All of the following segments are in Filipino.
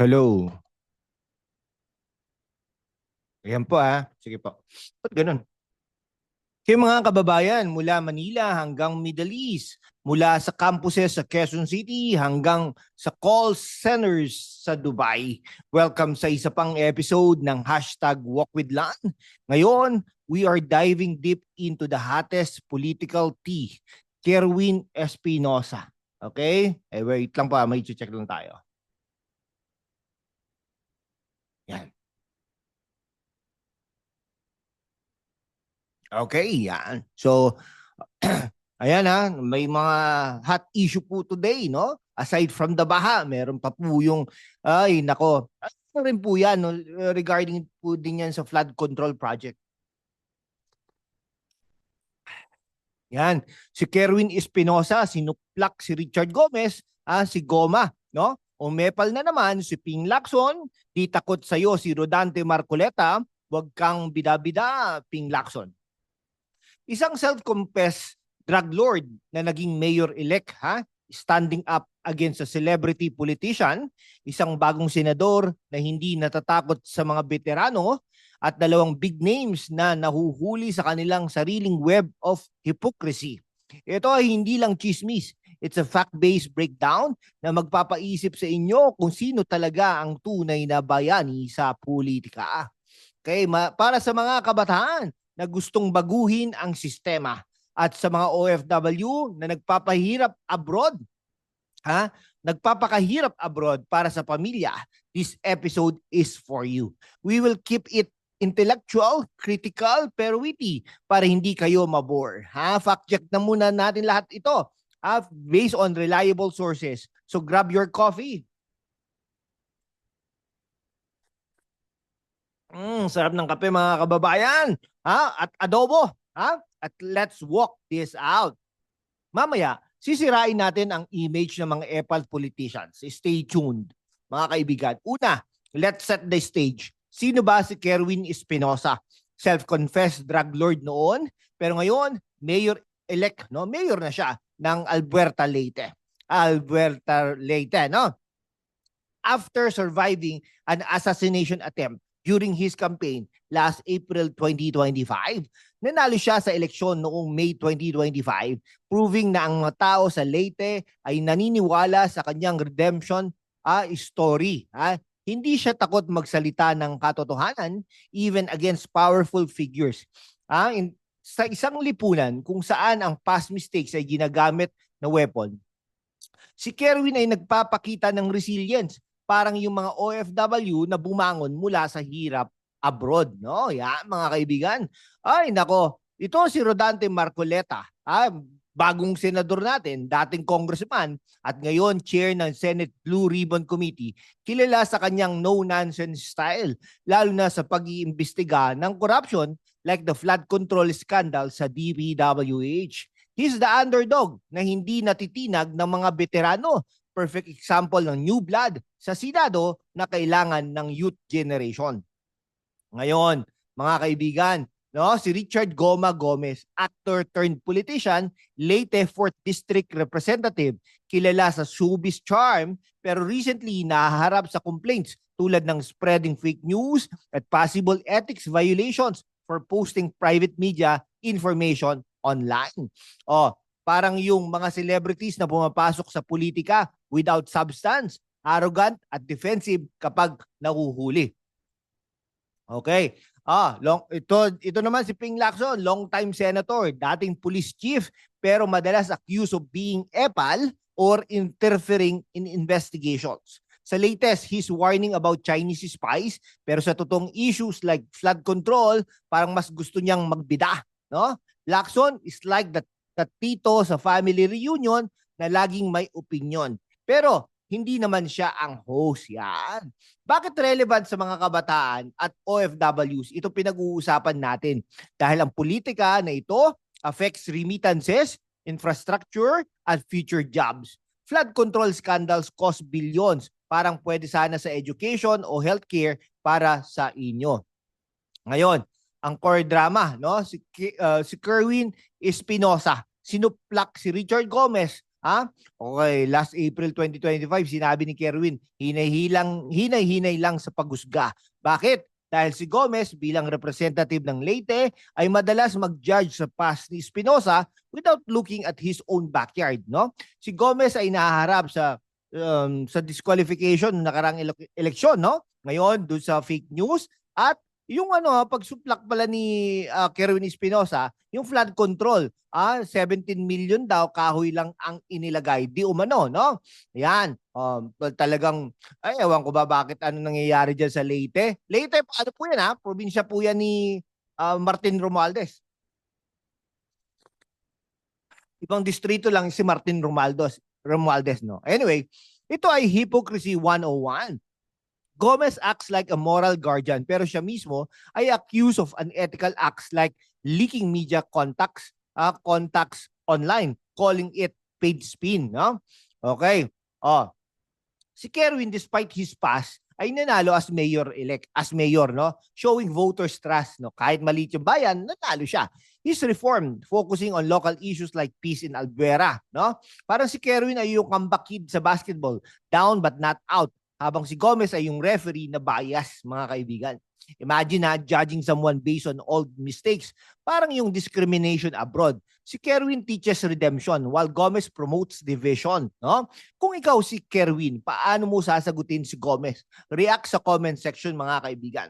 Hello. Ayan po ah. Sige po. Ba't ganun? Kaya mga kababayan, mula Manila hanggang Middle East, mula sa campuses sa Quezon City hanggang sa call centers sa Dubai. Welcome sa isa pang episode ng hashtag Walk with Lan. Ngayon, we are diving deep into the hottest political tea, Kerwin Espinosa. Okay? Eh, wait lang pa, may check lang tayo. Yan. Okay, yan. So, ayan ha, may mga hot issue po today, no? Aside from the baha, meron pa po yung, ay, nako, ano rin po yan, no? regarding po din yan sa flood control project. Yan, si Kerwin Espinosa, sinuplak si Richard Gomez, ah, si Goma, no? Umepal na naman si Ping Lacson, di takot sa'yo si Rodante Marcoleta, wag kang bida-bida, Ping Lacson. Isang self-confessed drug lord na naging mayor-elect, ha? standing up against a celebrity politician, isang bagong senador na hindi natatakot sa mga veterano, at dalawang big names na nahuhuli sa kanilang sariling web of hypocrisy. Ito ay hindi lang chismis. It's a fact-based breakdown na magpapaisip sa inyo kung sino talaga ang tunay na bayani sa politika. Okay, para sa mga kabataan na gustong baguhin ang sistema at sa mga OFW na nagpapahirap abroad, ha? Nagpapakahirap abroad para sa pamilya, this episode is for you. We will keep it intellectual, critical, pero witty para hindi kayo mabore. Ha? Fact check na muna natin lahat ito. Ha? Based on reliable sources. So grab your coffee. Mm, sarap ng kape mga kababayan. Ha? At adobo. Ha? At let's walk this out. Mamaya, sisirain natin ang image ng mga EPAL politicians. Stay tuned, mga kaibigan. Una, let's set the stage. Sino ba si Kerwin Espinosa? Self-confessed drug lord noon, pero ngayon, mayor-elect, no? Mayor na siya ng Alberta Leyte. Alberta Leyte, no? After surviving an assassination attempt during his campaign last April 2025, nanalo siya sa eleksyon noong May 2025, proving na ang mga tao sa Leyte ay naniniwala sa kanyang redemption ah, story. Ah. Hindi siya takot magsalita ng katotohanan even against powerful figures. Ah, in, sa isang lipunan kung saan ang past mistakes ay ginagamit na weapon, si Kerwin ay nagpapakita ng resilience parang yung mga OFW na bumangon mula sa hirap abroad, no? Yan, mga kaibigan. Ay, nako, ito si Rodante Marcoleta, ah, bagong senador natin, dating congressman at ngayon chair ng Senate Blue Ribbon Committee, kilala sa kanyang no-nonsense style, lalo na sa pag-iimbestiga ng corruption like the flood control scandal sa DPWH. He's the underdog na hindi natitinag ng mga veterano perfect example ng new blood sa Senado na kailangan ng youth generation. Ngayon, mga kaibigan, no, si Richard Goma Gomez, actor turned politician, Leyte 4th District Representative, kilala sa showbiz charm, pero recently nahaharap sa complaints tulad ng spreading fake news at possible ethics violations for posting private media information online. Oh, parang yung mga celebrities na pumapasok sa politika without substance, arrogant at defensive kapag nahuhuli. Okay. Ah, long ito ito naman si Ping Lacson, long time senator, dating police chief, pero madalas accused of being epal or interfering in investigations. Sa latest, he's warning about Chinese spies, pero sa totoong issues like flood control, parang mas gusto niyang magbida, no? Lacson is like the, the tito sa family reunion na laging may opinion. Pero hindi naman siya ang host yan. Bakit relevant sa mga kabataan at OFWs? Ito pinag-uusapan natin dahil ang politika na ito affects remittances, infrastructure, at future jobs. Flood control scandals cost billions. Parang pwede sana sa education o healthcare para sa inyo. Ngayon, ang core drama, no? Si, uh, si Kerwin Espinosa, sinuplak si Richard Gomez Ha? Okay, last April 2025, sinabi ni Kerwin, hinay-hilang, hinay-hinay lang sa paghusga. Bakit? Dahil si Gomez bilang representative ng Leyte ay madalas mag-judge sa past ni Espinosa without looking at his own backyard, no? Si Gomez ay nahaharap sa um, sa disqualification ng nakarang ele- eleksyon, no? Ngayon, doon sa fake news at yung ano, ah, pagsuplak pala ni ah, Kerwin Espinosa, yung flood control, ah, 17 million daw kahoy lang ang inilagay. Di umano, no? Yan. Um, talagang, ay, ewan ko ba bakit ano nangyayari dyan sa Leyte. Leyte, ano po yan ha? Probinsya po yan ni ah, Martin Romualdez. Ibang distrito lang si Martin Romualdez, Romualdez, no? Anyway, ito ay Hypocrisy 101. Gomez acts like a moral guardian pero siya mismo ay accused of unethical acts like leaking media contacts uh, contacts online, calling it paid spin, no? Okay. Oh. Si Kerwin despite his past ay nanalo as mayor elect as mayor no showing voters trust no kahit maliit yung bayan nanalo siya he's reformed focusing on local issues like peace in Albuera no parang si Kerwin ay yung comeback kid sa basketball down but not out habang si Gomez ay yung referee na bias, mga kaibigan. Imagine na judging someone based on old mistakes, parang yung discrimination abroad. Si Kerwin teaches redemption while Gomez promotes division, no? Kung ikaw si Kerwin, paano mo sasagutin si Gomez? React sa comment section mga kaibigan.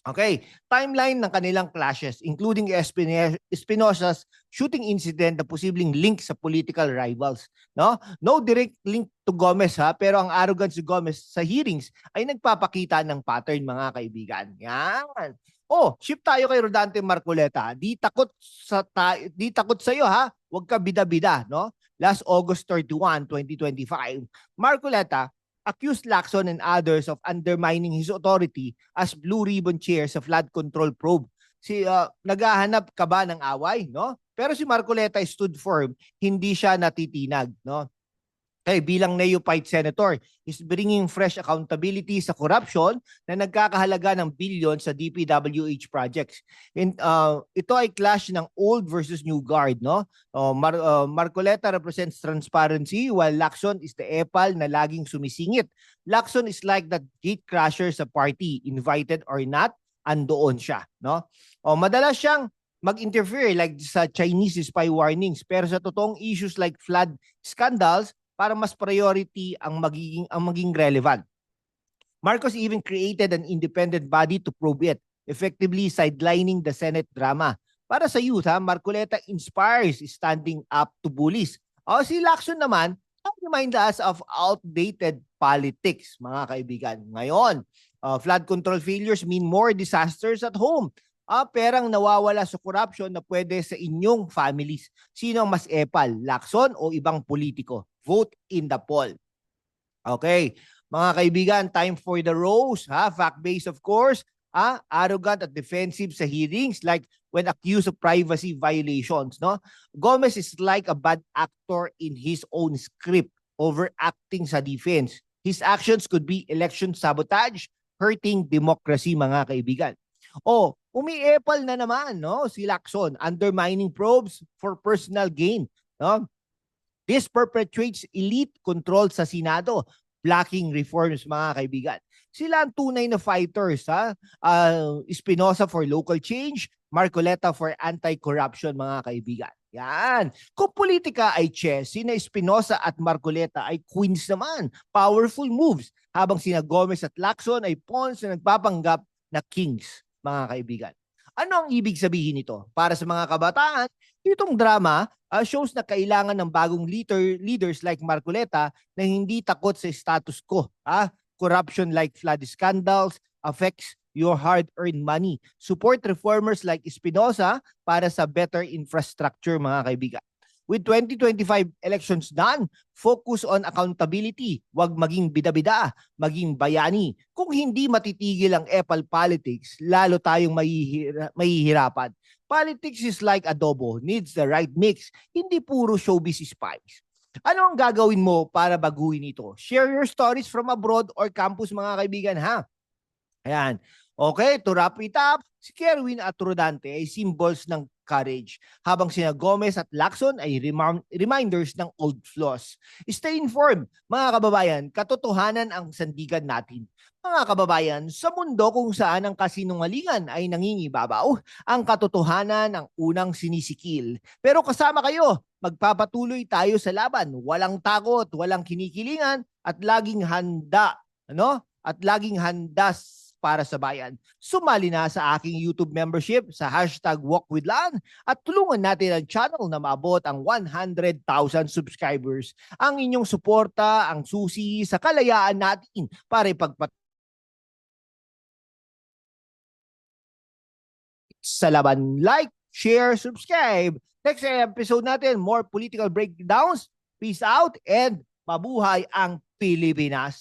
Okay, timeline ng kanilang clashes including Espinosa's shooting incident na posibleng link sa political rivals, no? No direct link to Gomez ha, pero ang arrogance si Gomez sa hearings ay nagpapakita ng pattern mga kaibigan. Yan. Oh, shift tayo kay Rodante Marcoleta. Di takot sa ta- di takot sa iyo ha. Huwag ka bida-bida, no? Last August 31, 2025, Marcoleta accused Lacson and others of undermining his authority as blue ribbon chair sa flood control probe. Si uh, naghahanap ka ba ng away, no? Pero si Marcoleta stood firm, hindi siya natitinag, no? Kaya bilang neophyte senator, is bringing fresh accountability sa corruption na nagkakahalaga ng billion sa DPWH projects. In, uh, ito ay clash ng old versus new guard, no? Uh, Mar- uh, Marcoleta represents transparency while Lacson is the epal na laging sumisingit. Lacson is like that gate crasher sa party, invited or not, andoon siya, no? O madalas siyang mag-interfere like sa Chinese spy warnings pero sa totoong issues like flood scandals para mas priority ang magiging ang maging relevant. Marcos even created an independent body to probe it, effectively sidelining the Senate drama. Para sa youth, ha, Marcoleta inspires standing up to bullies. O si Lacson naman, remind us of outdated politics, mga kaibigan. Ngayon, uh, flood control failures mean more disasters at home. Ah, perang nawawala sa corruption na pwede sa inyong families. Sino ang mas epal, Lacson o ibang politiko? Vote in the poll. Okay. Mga kaibigan, time for the rose. Ha? Fact-based, of course. Ha? Arrogant at defensive sa hearings like when accused of privacy violations. No? Gomez is like a bad actor in his own script, overacting sa defense. His actions could be election sabotage, hurting democracy, mga kaibigan. O, umiepal na naman no si Lacson undermining probes for personal gain no this perpetuates elite control sa Senado blocking reforms mga kaibigan sila ang tunay na fighters ha uh, Espinosa for local change Marcoleta for anti-corruption mga kaibigan yan. Kung politika ay chess, sina Espinosa at Marcoleta ay queens naman. Powerful moves. Habang sina Gomez at Lacson ay pawns na nagpapanggap na kings mga kaibigan. Ano ang ibig sabihin nito? Para sa mga kabataan, itong drama uh, shows na kailangan ng bagong leader, leaders like Marcoleta na hindi takot sa status quo. Ah? Corruption like flood scandals affects your hard-earned money. Support reformers like Espinosa para sa better infrastructure, mga kaibigan. With 2025 elections done, focus on accountability. Huwag maging bida-bida, maging bayani. Kung hindi matitigil ang epal politics, lalo tayong mahihira- mahihirapan. Politics is like adobo, needs the right mix, hindi puro showbiz spice. Ano ang gagawin mo para baguhin ito? Share your stories from abroad or campus mga kaibigan ha. Ayan. Okay, to wrap it up, si Kerwin at Rodante ay symbols ng courage. Habang sina Gomez at Lacson ay remar- reminders ng old flaws. Stay informed, mga kababayan, katotohanan ang sandigan natin. Mga kababayan, sa mundo kung saan ang kasinungalingan ay nangingibabaw, ang katotohanan ang unang sinisikil. Pero kasama kayo, magpapatuloy tayo sa laban. Walang takot, walang kinikilingan, at laging handa, ano? At laging handa para sa bayan. Sumali na sa aking YouTube membership sa hashtag WalkWithLan at tulungan natin ang channel na maabot ang 100,000 subscribers. Ang inyong suporta, ang susi sa kalayaan natin para ipagpat sa laban. Like, share, subscribe. Next episode natin, more political breakdowns. Peace out and mabuhay ang Pilipinas.